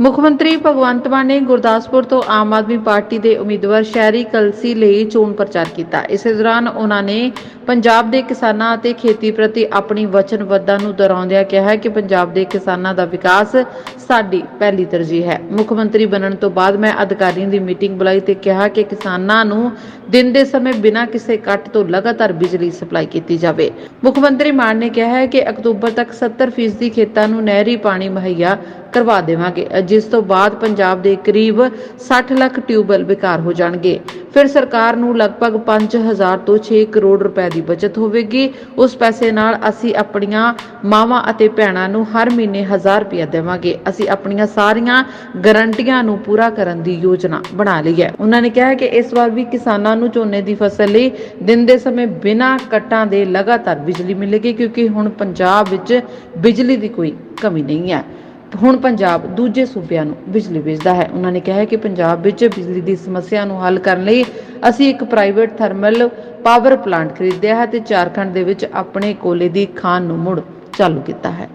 ਮੁੱਖ ਮੰਤਰੀ ਭਗਵੰਤ ਮਾਨ ਨੇ ਗੁਰਦਾਸਪੁਰ ਤੋਂ ਆਮ ਆਦਮੀ ਪਾਰਟੀ ਦੇ ਉਮੀਦਵਾਰ ਸ਼ਹਿਰੀ ਕਲਸੀ ਲਈ ਚੋਣ ਪ੍ਰਚਾਰ ਕੀਤਾ। ਇਸੇ ਦੌਰਾਨ ਉਹਨਾਂ ਨੇ ਪੰਜਾਬ ਦੇ ਕਿਸਾਨਾਂ ਅਤੇ ਖੇਤੀ ਪ੍ਰਤੀ ਆਪਣੀ ਵਚਨਬੱਧਤਾ ਨੂੰ ਦੁਹਰਾਉਂਦਿਆਂ ਕਿਹਾ ਕਿ ਪੰਜਾਬ ਦੇ ਕਿਸਾਨਾਂ ਦਾ ਵਿਕਾਸ ਸਾਡੀ ਪਹਿਲੀ ਤਰਜੀਹ ਹੈ। ਮੁੱਖ ਮੰਤਰੀ ਬਣਨ ਤੋਂ ਬਾਅਦ ਮੈਂ ਅਧਿਕਾਰੀਆਂ ਦੀ ਮੀਟਿੰਗ ਬੁਲਾਈ ਤੇ ਕਿਹਾ ਕਿ ਕਿਸਾਨਾਂ ਨੂੰ ਦਿਨ ਦੇ ਸਮੇਂ ਬਿਨਾਂ ਕਿਸੇ ਕੱਟ ਤੋਂ ਲਗਾਤਾਰ ਬਿਜਲੀ ਸਪਲਾਈ ਕੀਤੀ ਜਾਵੇ। ਮੁੱਖ ਮੰਤਰੀ ਮਾਨ ਨੇ ਕਿਹਾ ਹੈ ਕਿ ਅਕਤੂਬਰ ਤੱਕ 70% ਖੇਤਾਂ ਨੂੰ ਨਹਿਰੀ ਪਾਣੀ ਮੁਹੱਈਆ ਕਰਵਾ ਦੇਵਾਂਗੇ। ਜਿਸ ਤੋਂ ਬਾਅਦ ਪੰਜਾਬ ਦੇ ਕਰੀਬ 60 ਲੱਖ ਟਿਊਬਵੈੱਲ ਬੇਕਾਰ ਹੋ ਜਾਣਗੇ। ਫਿਰ ਸਰਕਾਰ ਨੂੰ ਲਗਭਗ 5000 ਤੋਂ 6 ਕਰੋੜ ਰੁਪਏ ਦੀ ਬਚਤ ਹੋਵੇਗੀ। ਉਸ ਪੈਸੇ ਨਾਲ ਅਸੀਂ ਆਪਣੀਆਂ ਮਾਵਾਂ ਅਤੇ ਭੈਣਾਂ ਨੂੰ ਹਰ ਮਹੀਨੇ 1000 ਰੁਪਏ ਦੇਵਾਂਗੇ। ਅਸੀਂ ਆਪਣੀਆਂ ਸਾਰੀਆਂ ਗਰੰਟੀਆਂ ਨੂੰ ਪੂਰਾ ਕਰਨ ਦੀ ਯੋਜਨਾ ਬਣਾ ਲਈ ਹੈ। ਉਹਨਾਂ ਨੇ ਕਿਹਾ ਕਿ ਇਸ ਵਾਰ ਵੀ ਕਿਸਾਨਾਂ ਨੂੰ ਝੋਨੇ ਦੀ ਫਸਲ ਲਈ ਦਿਨ ਦੇ ਸਮੇਂ ਬਿਨਾਂ ਕੱਟਾਂ ਦੇ ਲਗਾਤਾਰ ਬਿਜਲੀ ਮਿਲੇਗੀ, ਕਿਉਂਕਿ ਹੁਣ ਪੰਜਾਬ ਵਿੱਚ ਬਿਜਲੀ ਦੀ ਕੋਈ ਕਮੀ ਨਹੀਂ ਹੈ। ਹੁਣ ਪੰਜਾਬ ਦੂਜੇ ਸੂਬਿਆਂ ਨੂੰ ਬਿਜਲੀ ਵੇਚਦਾ ਹੈ। ਉਹਨਾਂ ਨੇ ਕਿਹਾ ਹੈ ਕਿ ਪੰਜਾਬ ਵਿੱਚ ਬਿਜਲੀ ਦੀ ਸਮੱਸਿਆ ਨੂੰ ਹੱਲ ਕਰਨ ਲਈ ਅਸੀਂ ਇੱਕ ਪ੍ਰਾਈਵੇਟ ਥਰਮਲ ਪਾਵਰ ਪਲਾਂਟ ਖਰੀਦਿਆ ਹੈ ਤੇ ਝਾਰਖੰਡ ਦੇ ਵਿੱਚ ਆਪਣੇ ਕੋਲੇ ਦੀ ਖਾਨ ਨੂੰ ਮੁੜ ਚਾਲੂ ਕੀਤਾ ਹੈ।